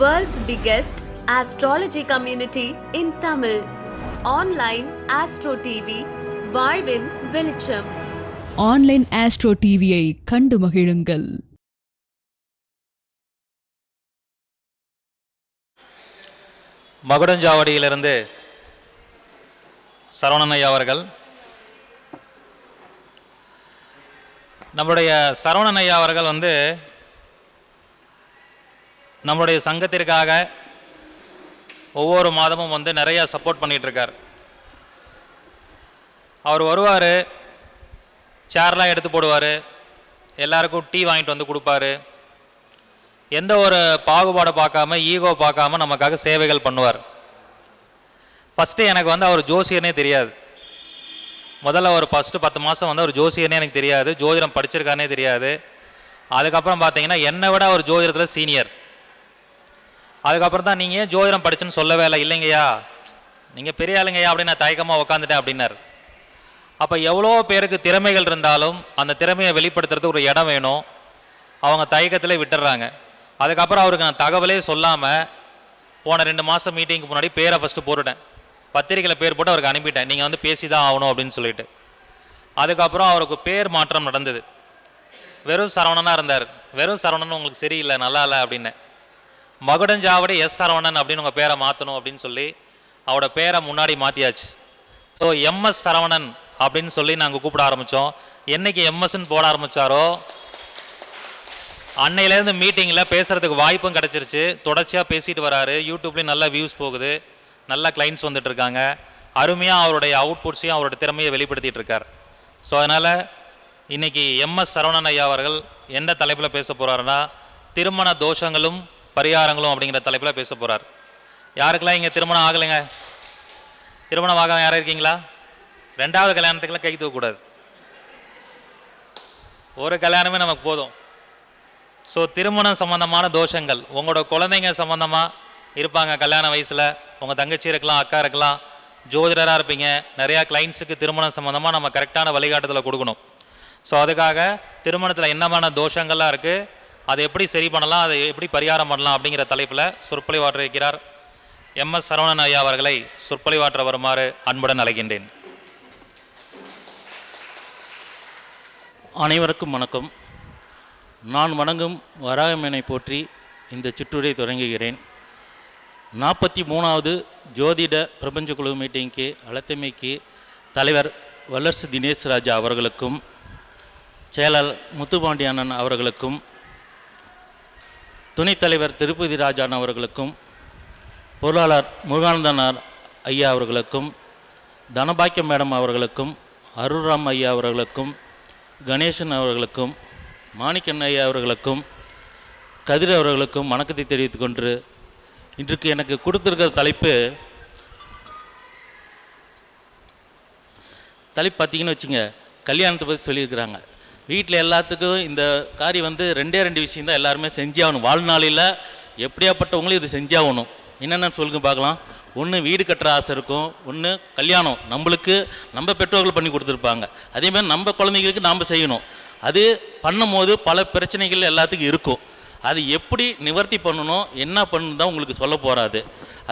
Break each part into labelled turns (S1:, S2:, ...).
S1: World's biggest astrology community in Tamil. Online Astro TV, வாழ்வின் வெளிச்சம்.
S2: Online astro டிவியை கண்டு மகிழுங்கள்.
S3: மகுடஞ்சாவடியிலிருந்து சரவணன் ஐயா அவர்கள். நம்முடைய சரவணன் ஐயா அவர்கள் வந்து நம்முடைய சங்கத்திற்காக ஒவ்வொரு மாதமும் வந்து நிறையா சப்போர்ட் பண்ணிகிட்ருக்கார் அவர் வருவார் சேர்லாம் எடுத்து போடுவார் எல்லாருக்கும் டீ வாங்கிட்டு வந்து கொடுப்பாரு. எந்த ஒரு பாகுபாடை பார்க்காம ஈகோ பார்க்காம நமக்காக சேவைகள் பண்ணுவார். ஃபஸ்ட்டு எனக்கு வந்து அவர் ஜோசியர்னே தெரியாது. முதல்ல ஒரு ஃபஸ்ட்டு பத்து மாதம் வந்து அவர் ஜோசியர்னே எனக்கு தெரியாது. ஜோதிடம் படிச்சிருக்கானே தெரியாது. அதுக்கப்புறம் பார்த்தீங்கன்னா என்னை விட அவர் ஜோதிடத்தில் சீனியர் அதுக்கப்புறம் தான் நீங்கள் ஏன் ஜோதிடம் படிச்சுன்னு சொல்லவே இல்லை? இல்லைங்கய்யா. நீங்கள் பெரிய ஆளுங்கய்யா அப்படின்னு நான் தயக்கமாக உட்காந்துட்டேன் அப்படின்னார். அப்போ எவ்வளோ பேருக்கு திறமைகள் இருந்தாலும் அந்த திறமையை வெளிப்படுத்துறதுக்கு ஒரு இடம் வேணும். அவங்க தயக்கத்தில் விட்டுடுறாங்க அதுக்கப்புறம் அவருக்கு நான் தகவலே சொல்லாமல் போன ரெண்டு மாதம் மீட்டிங்க்கு முன்னாடி பேரை ஃபஸ்ட்டு போட்டுட்டேன். பத்திரிக்கையில் பேர் போட்டு அவருக்கு அனுப்பிட்டேன். நீங்கள் வந்து பேசி தான் ஆகணும் அப்படின்னு சொல்லிட்டு. அதுக்கப்புறம் அவருக்கு பேர் மாற்றம் நடந்தது. வெறும் சரவணனாக இருந்தார். வெறும் சரவணன் உங்களுக்கு சரியில்லை நல்லா இல்லை அப்படின்னு. மகுடஞ்சாவடி எஸ் சரவணன் அப்படின்னு உங்கள் பேரை மாற்றணும் அப்படின்னு சொல்லி அவரோட பேரை முன்னாடி மாற்றியாச்சு ஸோ எம்எஸ் சரவணன் அப்படின்னு சொல்லி நாங்கள் கூப்பிட ஆரம்பித்தோம் என்றைக்கு எம்எஸ்ன்னு போட ஆரம்பித்தாரோ அன்னையிலேருந்து மீட்டிங்கில் பேசுகிறதுக்கு வாய்ப்பும் கிடச்சிருச்சு. தொடர்ச்சியாக பேசிட்டு வராரு. யூடியூப்லேயும் நல்ல வியூஸ் போகுது. நல்ல கிளைண்ட்ஸ் வந்துட்டு இருக்காங்க. அருமையாக அவருடைய அவுட்புட்ஸையும் அவரோட திறமையை வெளிப்படுத்திட்டு இருக்கார். ஸோ அதனால் இன்னைக்கு எம்எஸ் சரவணன் ஐயா அவர்கள் எந்த தலைப்பில் பேச போகிறாருன்னா திருமண தோஷங்களும் பரிகாரங்களும் அப்படிங்கிற தலைப்பில் பேச போகிறார் யாருக்கெல்லாம் இங்கே திருமணம் ஆகலைங்க? திருமணம் ஆகாம யாரும் இருக்கீங்களா? ரெண்டாவது கல்யாணத்துக்கெல்லாம் கை தூக்கக்கூடாது ஒரு கல்யாணமே நமக்கு போதும். ஸோ திருமணம் சம்பந்தமான தோஷங்கள். உங்களோட குழந்தைங்க சம்பந்தமாக இருப்பாங்க கல்யாண வயசில். உங்கள் தங்கச்சி இருக்கலாம் அக்கா இருக்கலாம். ஜோதிடராக இருப்பீங்க. நிறையா கிளைண்ட்ஸுக்கு திருமணம் சம்மந்தமாக நம்ம கரெக்டான வழிகாட்டுதலை கொடுக்கணும். ஸோ அதுக்காக திருமணத்தில் என்னமான தோஷங்கள்லாம் இருக்குது அதை எப்படி சரி பண்ணலாம் அதை எப்படி பரிகாரம் பண்ணலாம் அப்படிங்கிற தலைப்பில் சொற்பொழிவாற்ற இருக்கிறார் எம்எஸ் சரவணன் ஐயா அவர்களை சொற்பொழிவாற்ற வருமாறு அன்புடன் அழைக்கின்றேன்.
S4: அனைவருக்கும் வணக்கம். நான் வணங்கும் வராகமேனை போற்றி இந்த சிற்றுரை தொடங்குகிறேன். நாற்பத்தி மூணாவது ஜோதிட பிரபஞ்ச குழு மீட்டிங்க்கு அழைத்தமைக்கு தலைவர் வல்லரசு தினேஷ் ராஜா அவர்களுக்கும் செயலர் முத்துபாண்டி அண்ணன் அவர்களுக்கும் துணைத் தலைவர் திருப்பதி ராஜான் அவர்களுக்கும் பொருளாளர் முருகானந்தனார் ஐயா அவர்களுக்கும் தனபாக்கியம் மேடம் அவர்களுக்கும் அருள்ராம் ஐயா அவர்களுக்கும் கணேசன் அவர்களுக்கும் மாணிக்கன் ஐயா அவர்களுக்கும் கதிர் அவர்களுக்கும் வணக்கத்தை தெரிவித்து கொண்டு இன்றைக்கு எனக்கு கொடுத்துருக்கிற தலைப்பு தலைப்பு பார்த்தீங்கன்னு வச்சுங்க கல்யாணத்தை பற்றி சொல்லியிருக்கிறாங்க. வீட்டில் எல்லாத்துக்கும் இந்த காரியம் வந்து ரெண்டே ரெண்டு விஷயம் தான் எல்லாருமே செஞ்சாகணும் வாழ்நாளில் எப்படியாப்பட்டவங்களும் இது செஞ்சாகணும் என்னென்னு சொல்லுங்க பார்க்கலாம். ஒன்று வீடு கட்டுற ஆசை இருக்கும். ஒன்று கல்யாணம். நம்மளுக்கு நம்ம பெற்றோர்கள் பண்ணி கொடுத்துருப்பாங்க. அதேமாதிரி நம்ம குழந்தைங்களுக்கு நாம் செய்யணும். அது பண்ணும்போது பல பிரச்சனைகள் எல்லாத்துக்கும் இருக்கும். அது எப்படி நிவர்த்தி பண்ணணும்? என்ன பண்ணணும் தான் உங்களுக்கு சொல்ல போகிறாது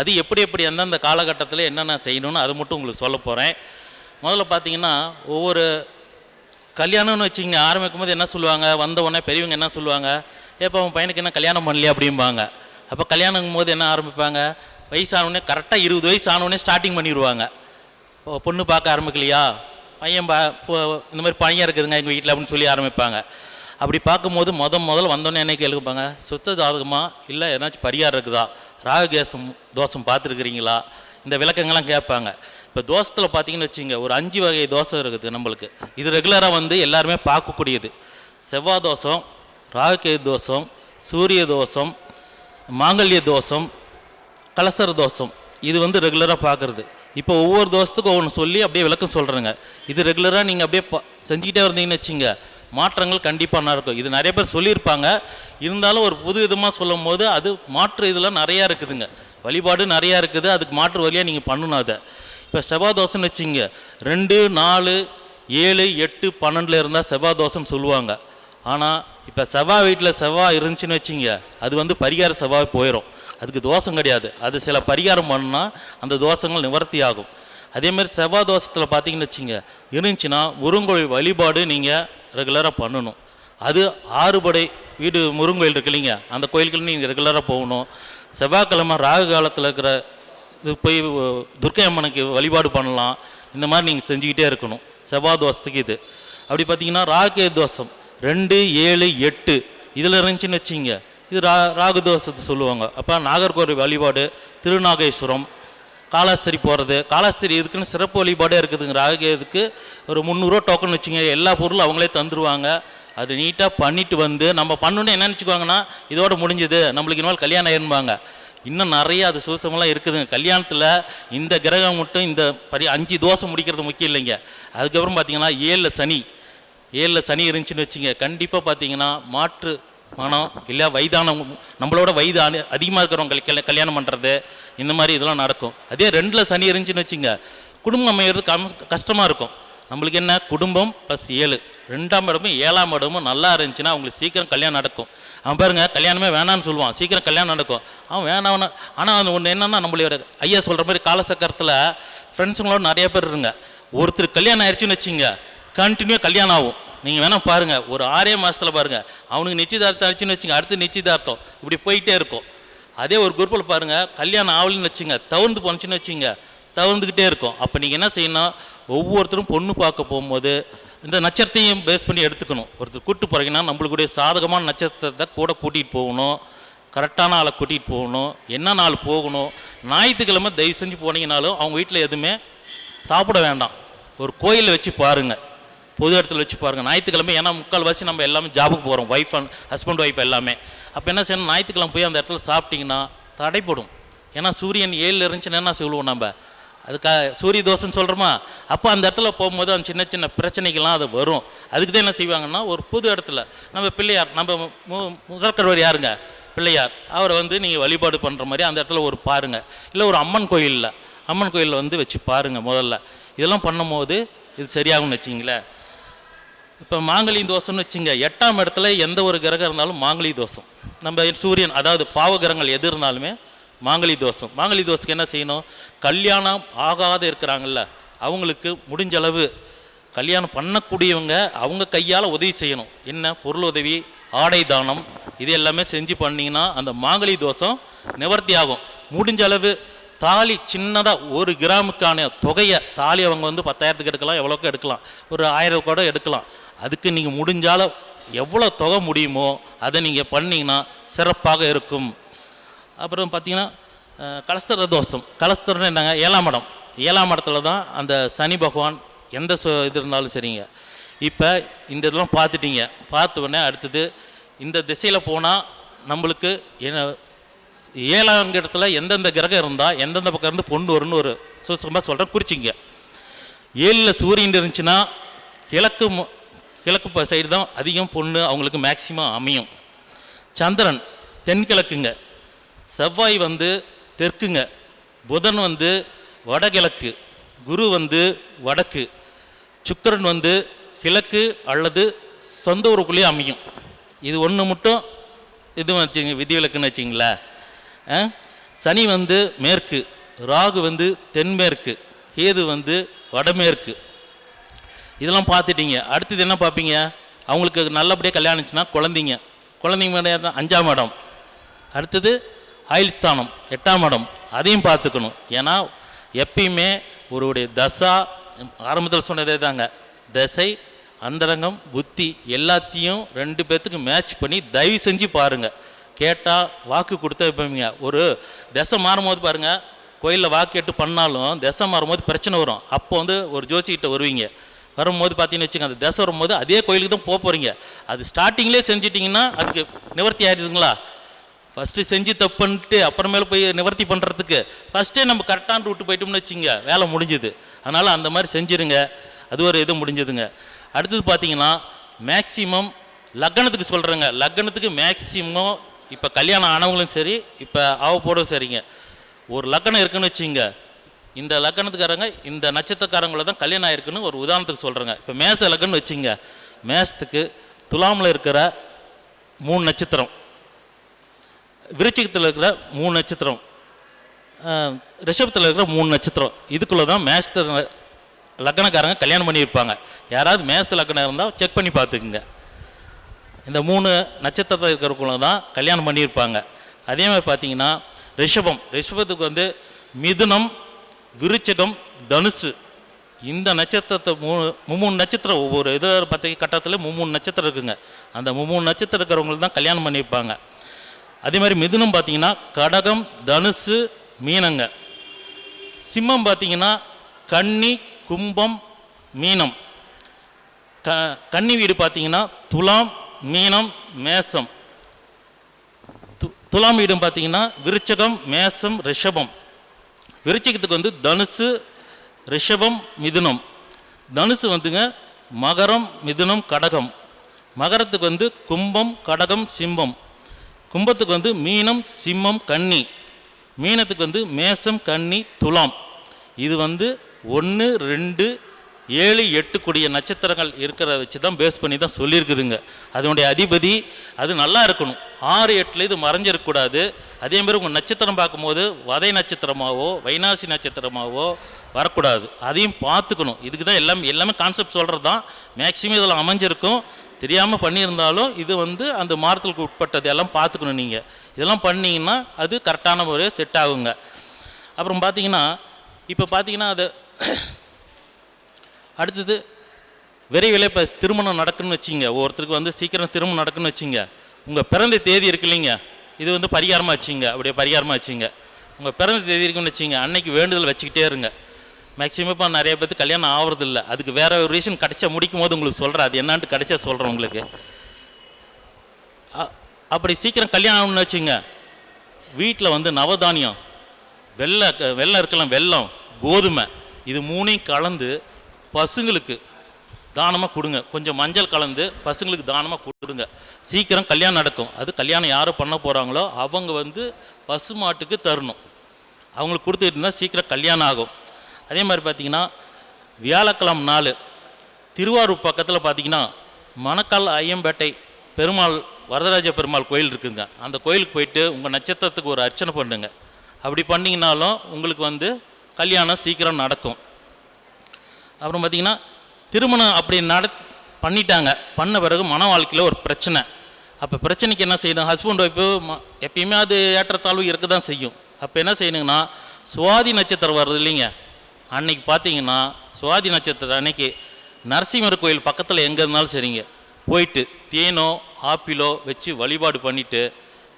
S4: அது எப்படி எப்படி எந்தெந்த காலகட்டத்தில் என்னென்ன செய்யணும்னு அது மட்டும் உங்களுக்கு சொல்ல போகிறேன் முதல்ல பார்த்தீங்கன்னா ஒவ்வொரு கல்யாணம்னு வச்சிங்க ஆரம்பிக்கும் போது என்ன சொல்லுவாங்க? வந்த உடனே பெரியவங்க என்ன சொல்லுவாங்க? ஏப்பா உன் பையனுக்கு என்ன கல்யாணம் பண்ணலையா அப்படிம்பாங்க. அப்போ கல்யாணங்கும் போது என்ன ஆரம்பிப்பாங்க? வயசானவுடனே கரெக்டாக இருபது வயசு ஆனவுடனே ஸ்டார்டிங் பண்ணிடுவாங்க ஓ, பொண்ணு பார்க்க ஆரம்பிக்கலையா? பையன் பா இப்போ இந்த மாதிரி பையன் இருக்குதுங்க எங்கள் வீட்டில் அப்படின்னு சொல்லி ஆரம்பிப்பாங்க. அப்படி பார்க்கும்போது முத முதல்ல வந்தோடனே என்ன கேளுப்பாங்க சுத்த ஜாதகமா? இல்லை ஏதாச்சும் பரிகாரம் இருக்குதா? ராகு கேசம் தோஷம் பார்த்துருக்குறீங்களா? இந்த விளக்கங்கள்லாம் கேட்பாங்க. இப்போ தோஷத்தில் பார்த்தீங்கன்னு வச்சுங்க ஒரு அஞ்சு வகை தோசை இருக்குது நம்மளுக்கு. இது ரெகுலராக வந்து எல்லாருமே பார்க்கக்கூடியது. செவ்வாய் தோசம் ராகுகேது தோசம் சூரிய தோசம் மாங்கல்ய தோசம் கலசர தோசம். இது வந்து ரெகுலராக பார்க்குறது. இப்போ ஒவ்வொரு தோஷத்துக்கும் ஒவ்வொன்று சொல்லி அப்படியே விளக்கம் சொல்கிறேங்க இது ரெகுலராக நீங்கள் அப்படியே செஞ்சுக்கிட்டே இருந்தீங்கன்னு வச்சுங்க மாற்றங்கள் கண்டிப்பாக நல்லாயிருக்கும் இது நிறைய பேர் சொல்லியிருப்பாங்க. இருந்தாலும் ஒரு புது விதமாக சொல்லும் போது அது மாற்று இதெல்லாம் நிறையா இருக்குதுங்க. வழிபாடு நிறையா இருக்குது. அதுக்கு மாற்று வழியாக நீங்கள் பண்ணணும் அதை. இப்போ செவ்வாய் வச்சுங்க ரெண்டு நாலு ஏழு எட்டு பன்னெண்டில் இருந்தால் செவ்வாதோஷம்னு சொல்லுவாங்க. ஆனால் இப்போ செவ்வாய் வீட்டில் செவ்வாய் இருந்துச்சுன்னு வச்சுங்க அது வந்து பரிகார செவ்வாய் போயிடும் அதுக்கு தோஷம் கிடையாது. அது சில பரிகாரம் பண்ணால் அந்த தோஷங்கள் நிவர்த்தி ஆகும். அதேமாதிரி செவ்வாய் தோஷத்தில் பார்த்தீங்கன்னு வச்சுங்க இருந்துச்சுன்னா முருங்கோயில் வழிபாடு நீங்கள் ரெகுலராக பண்ணணும். அது ஆறுபடை வீடு முருங்கோயில் இருக்கு இல்லைங்க அந்த கோயிலுக்கு நீங்கள் ரெகுலராக போகணும். செவ்வாய்க்கிழமை ராகு காலத்தில் இருக்கிற இது போய் துர்க்கை அம்மனுக்கு வழிபாடு பண்ணலாம். இந்த மாதிரி நீங்கள் செஞ்சுக்கிட்டே இருக்கணும். செவ்வாய் தோஷத்துக்கு இது. அப்படி பார்த்தீங்கன்னா ராகு தோஷம். ரெண்டு ஏழு எட்டு. இதில் இருந்துச்சுன்னு வச்சிங்க. இது ரா ராகு தோஷத்தை சொல்லுவாங்க. அப்போ நாகர்கோவில் வழிபாடு திருநாகேஸ்வரம் காலாஸ்திரி போகிறது காலாஸ்திரி இதுக்குன்னு சிறப்பு வழிபாடே இருக்குதுங்க. ராகு இதுக்கு ஒரு முந்நூறுரூவா டோக்கன் வச்சுங்க. எல்லா பொருளும் அவங்களே தந்துடுவாங்க அது நீட்டாக பண்ணிட்டு வந்து நம்ம பண்ணணுன்னு என்ன நினச்சிக்குவாங்கன்னா இதோட முடிஞ்சது. நம்மளுக்கு இனிமேல் கல்யாணம் ஆயிரும்பாங்க. இன்னும் நிறைய அது சூசமெல்லாம் இருக்குதுங்க கல்யாணத்தில் இந்த கிரகம் மட்டும் இந்த பரி அஞ்சு தோசை முடிக்கிறது முக்கியம் இல்லைங்க. அதுக்கப்புறம் பார்த்தீங்கன்னா ஏழில் சனி. ஏழில் சனி இருந்துச்சுன்னு வச்சுங்க. கண்டிப்பாக பார்த்தீங்கன்னா மாற்று மனம் இல்லை வயதான நம்மளோட வயது அனு- அதிகமாக இருக்கிறவங்க கல்யா- கல்யாணம் பண்ணுறது இந்த மாதிரி இதெல்லாம் நடக்கும். அதே ரெண்டில் சனி இருந்துச்சுன்னு வச்சுங்க. குடும்பம் அமையிறது கம் கஷ்டமாக இருக்கும். நம்மளுக்கு என்ன? குடும்பம் ப்ளஸ் ஏழு. ரெண்டாம் இடமும் ஏழாம் இடமும் நல்லா இருந்துச்சுன்னா அவங்களுக்கு சீக்கிரம் கல்யாணம் நடக்கும். அவன் பாருங்க கல்யாணமே வேணான்னு சொல்லுவான். சீக்கிரம் கல்யாணம் நடக்கும். அவன் வேணாம் ஆனால் அது ஒன்று என்னன்னா நம்மளோட ஐயா சொல்கிற மாதிரி காலசக்கரத்தில் ஃப்ரெண்ட்ஸுங்களோட நிறைய பேர் இருங்க. ஒருத்தர் கல்யாணம் ஆயிடுச்சுன்னு வச்சுங்க கண்டினியூ கல்யாணம் ஆகும். நீங்கள் வேணால் பாருங்கள் ஒரு ஆறே மாதத்தில் பாருங்கள் அவனுக்கு நிச்சயதார்த்தம் ஆயிடுச்சுன்னு வச்சுங்க அடுத்து நிச்சயதார்த்தம். இப்படி போயிட்டே இருக்கும். அதே ஒரு குரூப்பில் பாருங்கள் கல்யாணம் ஆகலன்னு வச்சுங்க தவிர்ந்து போனுச்சுன்னு வச்சுங்க தவிர்ந்துக்கிட்டே இருக்கும். அப்போ நீங்கள் என்ன செய்யணும் ஒவ்வொருத்தரும் பொண்ணு பார்க்க போகும்போது இந்த நட்சத்திரத்தையும் பேஸ் பண்ணி எடுத்துக்கணும். ஒருத்தர் கூட்டு போகிறீங்கன்னா நம்மளுக்குடைய சாதகமான நட்சத்திரத்தை கூட கூட்டிகிட்டு போகணும். கரெக்டான ஆளை கூட்டிகிட்டு போகணும். என்ன நாள் போகணும்? ஞாயிற்றுக்கிழமை தயவு செஞ்சு போனீங்கனாலும் அவங்க வீட்டில் எதுவுமே சாப்பிட வேண்டாம். ஒரு கோயிலில் வச்சு பாருங்கள் பொது இடத்துல வச்சு பாருங்கள் ஞாயிற்றுக்கிழமை ஏன்னா முக்கால்வாசி நம்ம எல்லாமே ஜாபுக்கு போகிறோம் ஒய்ஃப் அண்ட் ஹஸ்பண்ட் ஒய்ஃப் எல்லாமே. அப்போ என்ன செய்யணும்? ஞாயிற்றுக்கிழமை போய் அந்த இடத்துல சாப்பிட்டிங்கன்னா தடைப்படும் ஏன்னா சூரியன் ஏழில் இருந்துச்சுன்னா என்ன சொல்லுவோம் நம்ம? அதுக்காக சூரிய தோஷம்னு சொல்கிறோமா அப்போ அந்த இடத்துல போகும்போது அந்த சின்ன சின்ன பிரச்சனைகள்லாம் அது வரும். அதுக்கு தான் என்ன செய்வாங்கன்னா ஒரு புது இடத்துல நம்ம பிள்ளையார் நம்ம மு முதல் முதற்கருவர் யாருங்க? பிள்ளையார். அவரை வந்து நீங்கள் வழிபாடு பண்ணுற மாதிரி அந்த இடத்துல ஒரு பாருங்கள் இல்லை ஒரு அம்மன் கோயிலில் அம்மன் கோயிலில் வந்து வச்சு பாருங்கள் முதல்ல. இதெல்லாம் பண்ணும்போது இது சரியாகும்னு வச்சிங்களேன். இப்போ மாங்கலி தோஷம்னு வச்சுங்க எட்டாம் இடத்துல எந்த ஒரு கிரகம் இருந்தாலும் மாங்கலி தோஷம். நம்ம சூரியன் அதாவது பாவகிரகங்கள் எது இருந்தாலுமே மாங்கலி தோஷம் மாங்கலி தோஷத்துக்கு என்ன செய்யணும்? கல்யாணம் ஆகாத இருக்கிறாங்கல்ல அவங்களுக்கு முடிஞ்ச அளவு கல்யாணம் பண்ணக்கூடியவங்க அவங்க கையால் உதவி செய்யணும். என்ன? பொருள் உதவி ஆடை தானம் இது எல்லாமே செஞ்சு பண்ணிங்கன்னா அந்த மாங்கலி தோஷம் நிவர்த்தி ஆகும். முடிஞ்ச அளவு தாலி சின்னதாக ஒரு கிராமுக்கான தொகையை தாலி அவங்க வந்து பத்தாயிரத்துக்கு எடுக்கலாம் எவ்வளோக்கு எடுக்கலாம்? ஒரு ஆயிரம் கூட எடுக்கலாம். அதுக்கு நீங்கள் முடிஞ்சாலும் எவ்வளோ தொகை முடியுமோ அதை நீங்கள் பண்ணிங்கன்னா சிறப்பாக இருக்கும். அப்புறம் பார்த்தீங்கன்னா கலஸ்தர தோஷம். கலஸ்தரம்னு என்னங்க? ஏழாம் இடம். ஏழாம் இடத்துல தான் அந்த சனி பகவான் எந்த சு இது இருந்தாலும் சரிங்க. இப்போ இந்த இதெல்லாம் பார்த்துட்டீங்க. பார்த்த உடனே அடுத்தது இந்த திசையில் போனால் நம்மளுக்கு என்ன ஏழாம் இடத்துல எந்தெந்த கிரகம் இருந்தால் எந்தெந்த பக்கம் இருந்து பொண்ணு வரும்னு ஒரு சூசகமாக சொல்கிறேன் குறிச்சிங்க ஏழில் சூரியன் இருந்துச்சுன்னா கிழக்கு மு- கிழக்கு சைடு தான் அதிகம் பொண்ணு அவங்களுக்கு மேக்சிமம் அமையும். சந்திரன் தென்கிழக்குங்க. செவ்வாய் வந்து தெற்குங்க. புதன் வந்து வடகிழக்கு குரு வந்து வடக்கு சுக்கிரன் வந்து கிழக்கு அல்லது சொந்த ஊருக்குள்ளேயே அமையும். இது ஒன்று மட்டும் இது வச்சுங்க விதிவிலக்குன்னு வச்சிங்களேன் சனி வந்து மேற்கு ராகு வந்து தென்மேற்கு கேது வந்து வடமேற்கு. இதெல்லாம் பார்த்துட்டீங்க. அடுத்தது என்ன பார்ப்பீங்க? அவங்களுக்கு நல்லபடியாக கல்யாணம் குழந்தைங்க. குழந்தைங்க அஞ்சாம் இடம். அடுத்தது ஆயுள் ஸ்தானம் எட்டாம் இடம். அதையும் பார்த்துக்கணும். ஏன்னா எப்பயுமே ஒருவருடைய தசா ஆரம்பத்தில் சொன்னதே தாங்க தசை அந்தரங்கம் புத்தி எல்லாத்தையும் ரெண்டு பேர்த்துக்கு மேட்ச் பண்ணி தயவு செஞ்சு பாருங்கள் கேட்டால் வாக்கு கொடுத்தா வைப்பீங்க. ஒரு தசை மாறும்போது பாருங்கள் கோயிலில் வாக்கு எட்டு பண்ணாலும் தசை மாறும்போது பிரச்சனை வரும். அப்போ வந்து ஒரு ஜோசிக்கிட்ட வருவீங்க. வரும்போது பார்த்தீங்கன்னு வச்சுங்க அந்த தசை வரும்போது அதே கோயிலுக்கு தான் போக போகிறீங்க அது ஸ்டார்டிங்லேயே செஞ்சிட்டிங்கன்னா அதுக்கு நிவர்த்தி ஆயிடுதுங்களா? ஃபஸ்ட்டு செஞ்சு தப்புன்ட்டு அப்புறமேல போய் நிவர்த்தி பண்ணுறதுக்கு ஃபஸ்ட்டே நம்ம கரெக்டான ரூட்டு போயிட்டோம்னு வச்சுங்க வேலை முடிஞ்சுது. அதனால் அந்த மாதிரி செஞ்சிருங்க. அது ஒரு இது முடிஞ்சதுங்க. அடுத்தது பார்த்தீங்கன்னா மேக்ஸிமம் லக்னத்துக்கு சொல்கிறேங்க லக்னத்துக்கு மேக்ஸிமம் இப்போ கல்யாணம் ஆனவங்களும் சரி இப்போ ஆவ சரிங்க. ஒரு லக்னம் இருக்குன்னு வச்சுங்க இந்த லக்கணத்துக்காரங்க இந்த நட்சத்திரக்காரங்கள தான் கல்யாணம் ஆயிருக்குன்னு ஒரு உதாரணத்துக்கு சொல்கிறேங்க இப்போ மேச லக்கணம் வச்சுங்க மேசத்துக்கு துலாமில் இருக்கிற மூணு நட்சத்திரம். விருச்சிகத்தில் இருக்கிற மூணு நட்சத்திரம். ரிஷபத்தில் இருக்கிற மூணு நட்சத்திரம். இதுக்குள்ளே தான் மேச லக்னக்காரங்க கல்யாணம் பண்ணியிருப்பாங்க யாராவது மேச லக்னம் இருந்தால் செக் பண்ணி பார்த்துக்குங்க. இந்த மூணு நட்சத்திரத்தில் இருக்கிறவங்களும் தான் கல்யாணம் பண்ணியிருப்பாங்க அதே மாதிரி பார்த்தீங்கன்னா ரிஷபம். ரிஷபத்துக்கு வந்து மிதுனம் விருச்சகம் தனுசு. இந்த நட்சத்திரத்தை மூணு மும்மூணு நட்சத்திரம் ஒவ்வொரு இதில் பற்றி கட்டத்தில் மும்மூணு நட்சத்திரம் இருக்குங்க. அந்த மும்மூணு நட்சத்திரம் இருக்கிறவங்களுக்கு தான் கல்யாணம் பண்ணியிருப்பாங்க அதே மாதிரி மிதுனம் பார்த்தீங்கன்னா கடகம் தனுசு மீனங்க. சிம்மம் பார்த்தீங்கன்னா கன்னி கும்பம் மீனம். க கன்னி வீடு பார்த்தீங்கன்னா துலாம் மீனம் மேசம். து துலாம் வீடு பார்த்தீங்கன்னா விருச்சகம் மேசம் ரிஷபம். விருச்சகத்துக்கு வந்து தனுசு ரிஷபம் மிதுனம். தனுசு வந்துங்க மகரம் மிதுனம் கடகம். மகரத்துக்கு வந்து கும்பம் கடகம் சிம்பம் கும்பத்துக்கு வந்து மீனம் சிம்மம் கன்னி. மீனத்துக்கு வந்து மேசம் கன்னி துலாம். இது வந்து ஒன்று ரெண்டு ஏழு எட்டு கூடிய நட்சத்திரங்கள் இருக்கிறத வச்சு தான் பேஸ் பண்ணி தான் சொல்லியிருக்குதுங்க. அதனுடைய அதிபதி அது நல்லா இருக்கணும். ஆறு எட்டில் இது மறைஞ்சிருக்கக்கூடாது. அதே மாதிரி உங்கள் நட்சத்திரம் பார்க்கும்போது வதை நட்சத்திரமாவோ வைனாசி நட்சத்திரமாவோ வரக்கூடாது. அதையும் பார்த்துக்கணும். இதுக்கு தான் எல்லாமே எல்லாமே கான்செப்ட் சொல்கிறது தான் மேக்ஸிமம் இதில் அமைஞ்சிருக்கும். தெரியாமல் பண்ணியிருந்தாலும் இது வந்து அந்த மார்த்தலுக்கு உட்பட்டது எல்லாம் பார்த்துக்கணும் நீங்கள் இதெல்லாம் பண்ணிங்கன்னா அது கரெக்டான முறையில் செட் ஆகுங்க. அப்புறம் பார்த்தீங்கன்னா இப்போ பார்த்தீங்கன்னா அது அடுத்தது விரைவில் இப்போ திருமணம் நடக்குன்னு வச்சிங்க. ஒருத்தருக்கு வந்து சீக்கிரம் திருமணம் நடக்குன்னு வச்சிங்க. உங்கள் பிறந்த தேதி இருக்கு இல்லைங்க. இது வந்து பரிகாரமாக வச்சிங்க. அப்படியே பரிகாரமாக வச்சிங்க. உங்கள் பிறந்த தேதி இருக்குன்னு வச்சிங்க. அன்னைக்கு வேண்டுதல் வச்சுக்கிட்டே இருங்க. மேக்ஸிமம் இப்போ நிறைய பேர்த்து கல்யாணம் ஆகிறது இல்லை அதுக்கு வேற ஒரு ரீசன் கிடைச்சா முடிக்கும் போது உங்களுக்கு சொல்கிறேன் அது என்னான்ட்டு கிடைச்சா சொல்கிறேன் உங்களுக்கு. அ- அப்படி சீக்கிரம் கல்யாணம்னு வச்சுங்க. வீட்டில் வந்து நவதானியம் வெள்ளை க- வெள்ளம் இருக்கலாம் வெல்லம் கோதுமை இது மூணையும் கலந்து பசுங்களுக்கு தானமாக கொடுங்க. கொஞ்சம் மஞ்சள் கலந்து பசுங்களுக்கு தானமாக கொடுங்க. சீக்கிரம் கல்யாணம் நடக்கும். அது கல்யாணம் யார் பண்ண போகிறாங்களோ அவங்க வந்து பசு மாட்டுக்கு தரணும். அவங்களுக்கு கொடுத்துட்டு இருந்தால் சீக்கிரம் கல்யாணம் ஆகும். அதே மாதிரி பார்த்தீங்கன்னா வியாழக்கிழமை நாள் திருவாரூர் பக்கத்தில் பார்த்தீங்கன்னா மணக்கால் ஐயம்பேட்டை பெருமாள் வரதராஜ பெருமாள் கோயில் இருக்குங்க. அந்த கோயிலுக்கு போயிட்டு உங்கள் நட்சத்திரத்துக்கு ஒரு அர்ச்சனை பண்ணுங்க. அப்படி பண்ணிங்கனாலும் உங்களுக்கு வந்து கல்யாணம் சீக்கிரம் நடக்கும். அப்புறம் பார்த்தீங்கன்னா திருமணம் அப்படி நட பண்ணிட்டாங்க. பண்ண பிறகு மன வாழ்க்கையில் ஒரு பிரச்சனை. அப்போ பிரச்சனைக்கு என்ன செய்யணும்? ஹஸ்பண்ட் ஒய்ஃபு எப்பயுமே அது ஏற்றத்தாழ்வு இருக்க தான் செய்யும். அப்போ என்ன செய்யணுங்கன்னா சுவாதி நட்சத்திரம் வருது இல்லைங்க. அன்னைக்கு பார்த்தீங்கன்னா சுவாதி நட்சத்திரம் அன்னைக்கு நரசிம்மர் கோயில் பக்கத்தில் எங்கே இருந்தாலும் சரிங்க. போயிட்டு தேனோ ஆப்பிளோ வச்சு வழிபாடு பண்ணிவிட்டு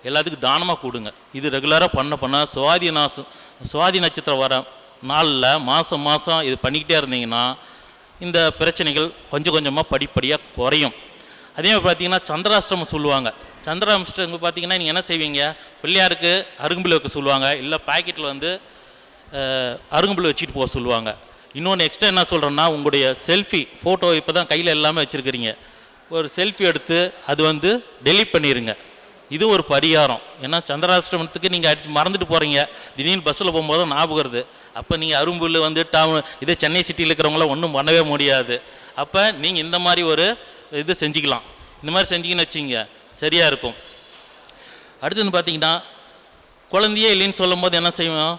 S4: எல்லாத்துக்கும் தானமாக கொடுங்க. இது ரெகுலராக பண்ண பண்ண சுவாதி நாசம் சுவாதி நட்சத்திரம் வர நாளில் மாதம் மாதம் இது பண்ணிக்கிட்டே இருந்தீங்கன்னா இந்த பிரச்சனைகள் கொஞ்சம் கொஞ்சமாக படிப்படியாக குறையும். அதே மாதிரி பார்த்தீங்கன்னா சந்திராஷ்டமம் சொல்லுவாங்க. சந்திராஷ்டமம் பார்த்தீங்கன்னா நீங்கள் என்ன செய்வீங்க? பிள்ளையாருக்கு அருகம்புல் வைக்க சொல்லுவாங்க. இல்லை பாக்கெட்டில் வந்து அஹ், வச்சுட்டு போக சொல்லுவாங்க. இன்னொன்று எக்ஸ்ட்ரா என்ன சொல்கிறேன்னா உங்களுடைய செல்ஃபி ஃபோட்டோ இப்போ தான் கையில் எல்லாமே வச்சுருக்கிறீங்க. ஒரு செல்ஃபி எடுத்து அது வந்து டெலீட் பண்ணிடுங்க இது ஒரு பரிகாரம். ஏன்னா சந்திராஷ்டிரமத்துக்கு நீங்கள் அடிச்சு மறந்துட்டு போகிறீங்க திடீர்னு பஸ்ஸில் போகும்போது ஞாபகம் வருது. அப்போ நீங்கள் அரும்புல் வந்து டவுன் இதே சென்னை சிட்டியில் இருக்கிறவங்களாம் ஒன்றும் பண்ணவே முடியாது. அப்போ நீங்கள் இந்த மாதிரி ஒரு இது செஞ்சுக்கலாம். இந்த மாதிரி செஞ்சிங்கன்னு வச்சிங்க சரியாக இருக்கும். அடுத்தது பார்த்தீங்கன்னா குழந்தையே இல்லைன்னு சொல்லும்போது என்ன செய்வோம்?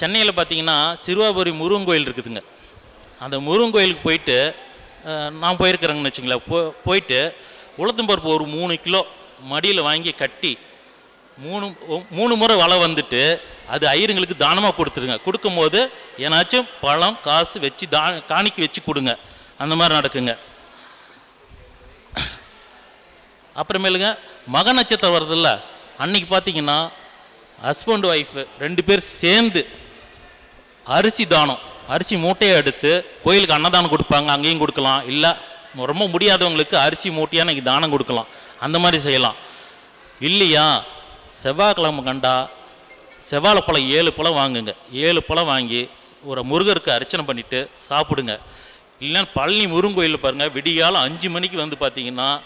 S4: சென்னையில் பார்த்தீங்கன்னா சிறுவாபுரி முருகன் கோயில் இருக்குதுங்க. அந்த முருகன் கோயிலுக்கு போயிட்டு நான் போயிருக்கிறேங்கன்னு வச்சுங்களேன். போ போயிட்டு உளுத்தம்பருப்பு ஒரு மூணு கிலோ மடியில் வாங்கி கட்டி மூணு மூணு முறை வலை வந்துட்டு அது ஐயருங்களுக்கு தானமாக கொடுத்துருங்க. கொடுக்கும்போது ஏன்னாச்சும் பழம் காசு வச்சு தா காணிக்கு வச்சு கொடுங்க. அந்த மாதிரி நடக்குங்க. அப்புறமேலுங்க மக நட்சத்திரம் வருதுல்ல. அன்னைக்கு பார்த்தீங்கன்னா ஹஸ்பண்ட் ஒய்ஃபு ரெண்டு பேர் சேர்ந்து அரிசி தானம். அரிசி மூட்டையை எடுத்து கோயிலுக்கு அன்னதானம் கொடுப்பாங்க அங்கேயும் கொடுக்கலாம். இல்லை ரொம்ப முடியாதவங்களுக்கு அரிசி மூட்டையாக இன்னைக்கு தானம் கொடுக்கலாம். அந்த மாதிரி செய்யலாம். இல்லையா? செவ்வாய்க்கிழமை கண்டா செவ்வாழை பழம் ஏழு பழம் வாங்குங்க. ஏழு பழம் வாங்கி ஒரு முருகருக்கு அர்ச்சனை பண்ணிவிட்டு சாப்பிடுங்க. இல்லைன்னா பழனி முருகன் கோயிலில் பாருங்கள் விடியால் அஞ்சு மணிக்கு வந்து பார்த்தீங்கன்னா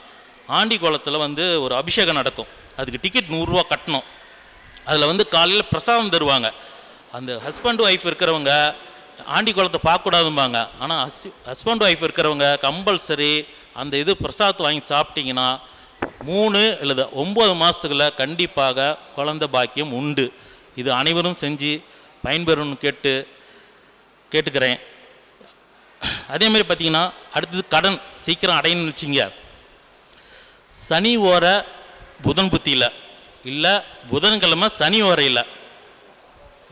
S4: ஆண்டி குளத்தில் வந்து ஒரு அபிஷேகம் நடக்கும். அதுக்கு டிக்கெட் நூறுரூவா கட்டணும். அதில் வந்து காலையில் பிரசாதம் தருவாங்க. அந்த ஹஸ்பண்ட் ஒய்ஃப் இருக்கிறவங்க ஆண்டி குளத்தை பார்க்கக்கூடாதும்பாங்க. ஆனால் ஹஸ் ஹஸ்பண்ட் ஒய்ஃப் இருக்கிறவங்க கம்பல்சரி அந்த இது பிரசாத் வாங்கி சாப்பிட்டீங்கன்னா மூணு அல்லது ஒம்பது மாதத்துக்குள்ள கண்டிப்பாக குழந்தை பாக்கியம் உண்டு. இது அனைவரும் செஞ்சு பயன்பெறணும்னு கேட்டு கேட்டுக்கிறேன். அதே மாதிரி பார்த்தீங்கன்னா அடுத்தது கடன். சீக்கிரம் அடையணும்னு வச்சிங்க சனி ஓர புதன் புத்தியில். இல்லை புதன்கிழமை சனி ஓரையில்.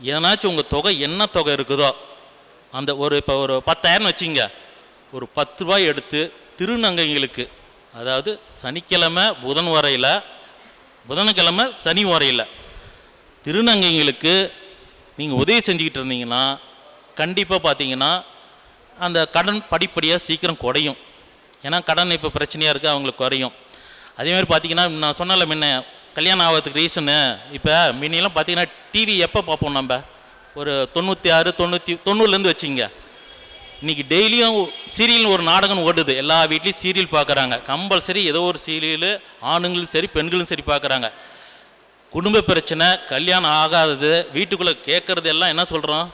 S4: ஏதாச்சும் உங்கள் தொகை என்ன தொகை இருக்குதோ அந்த ஒரு இப்போ ஒரு பத்தாயிரம் வச்சிங்க ஒரு பத்து ரூபாய் எடுத்து திருநங்கைங்களுக்கு அதாவது சனிக்கிழமை புதன் வரையில் புதன்கிழமை சனி வரையில் திருநங்கைங்களுக்கு நீங்கள் உதவி செஞ்சுக்கிட்டு இருந்தீங்கன்னா கண்டிப்பாக பார்த்தீங்கன்னா அந்த கடன் படிப்படியாக சீக்கிரம் குறையும். ஏன்னா கடன் இப்போ பிரச்சனையாக இருக்குது அவங்களுக்கு குறையும். அதேமாதிரி பார்த்தீங்கன்னா நான் சொன்னல முன்ன கல்யாணம் ஆகிறதுக்கு ரீசனு இப்போ முன்னெல்லாம் பார்த்தீங்கன்னா டிவி எப்போ பார்ப்போம் நம்ம? ஒரு தொண்ணூற்றி ஆறு தொண்ணூற்றி தொண்ணூறுலேருந்து வச்சுங்க இன்னைக்கு டெய்லியும் சீரியல்னு ஒரு நாடகம் ஓடுது. எல்லா வீட்லேயும் சீரியல் பார்க்குறாங்க கம்பல்சரி ஏதோ ஒரு சீரியல் ஆணுங்களும் சரி பெண்களும் சரி பார்க்குறாங்க குடும்ப பிரச்சனை கல்யாணம் ஆகாதது வீட்டுக்குள்ளே கேட்குறது எல்லாம் என்ன சொல்கிறோம்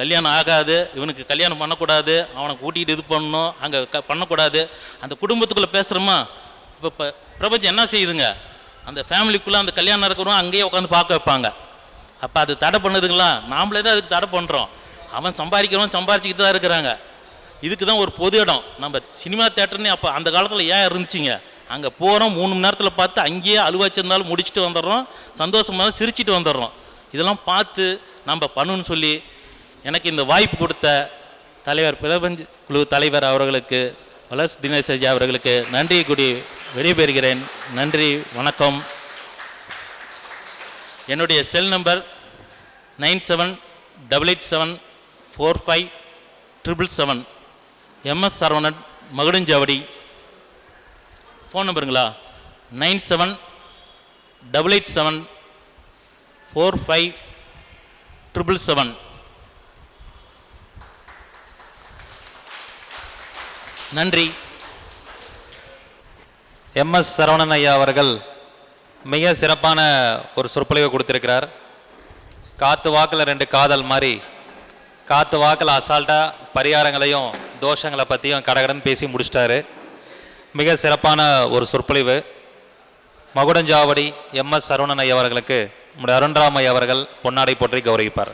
S4: கல்யாணம் ஆகாது இவனுக்கு கல்யாணம் பண்ணக்கூடாது அவனை கூட்டிகிட்டு இது பண்ணணும் அங்கே க பண்ணக்கூடாது. அந்த குடும்பத்துக்குள்ளே பேசுகிறோமா இப்போ இப்போ பிரபஞ்சம் என்ன செய்யுதுங்க? அந்த ஃபேமிலிக்குள்ளே அந்த கல்யாணம் இருக்கிறவங்க அங்கேயே உட்காந்து பார்க்க வைப்பாங்க. அப்போ அது தடை பண்ணுதுங்களா? நாமளே தான் அதுக்கு தடை பண்ணுறோம் அவன் சம்பாதிக்கிறவன் சம்பாரிச்சிக்கிட்டு தான் இருக்கிறாங்க. இதுக்கு தான் ஒரு பொது இடம். நம்ம சினிமா தேட்டர்னே அப்போ அந்த காலத்தில் ஏன் இருந்துச்சிங்க? அங்கே போகிறோம் மூணு மணி நேரத்தில் பார்த்து அங்கேயே அழுவாச்சிருந்தாலும் முடிச்சுட்டு வந்துடுறோம் சந்தோஷமாக சிரிச்சிட்டு வந்துடுறோம். இதெல்லாம் பார்த்து நம்ம பண்ணணும்னு சொல்லி எனக்கு இந்த வாய்ப்பு கொடுத்த தலைவர் பிரபஞ்ச குழு தலைவர் அவர்களுக்கு வளர்ஸ் தினேஷ் ஐயா அவர்களுக்கு நன்றி கூடி விடைபெறுகிறேன். நன்றி வணக்கம். என்னுடைய cell number nine seven double eight seven four five triple seven. MS Saravanan Magudanchavadi. Phone நம்பருங்களா nine seven double eight seven four five triple seven. நன்றி.
S3: எம்எஸ் சரவணன் ஐயா அவர்கள் மிக சிறப்பான ஒரு சொற்பொழிவை கொடுத்துருக்கிறார். காத்து வாக்கில் ரெண்டு காதல் மாதிரி காத்து வாக்கில் அசால்ட்டாக பரிகாரங்களையும் தோஷங்களை பற்றியும் கடகடன் பேசி முடிச்சிட்டாரு. மிக சிறப்பான ஒரு சொற்பொழிவு. மகுடஞ்சாவடி எம்எஸ் சரவணன் ஐயா அவர்களுக்கு நம்முடைய அருண்ராமய் அவர்கள் பொன்னாடை போற்றி கௌரவிப்பார்.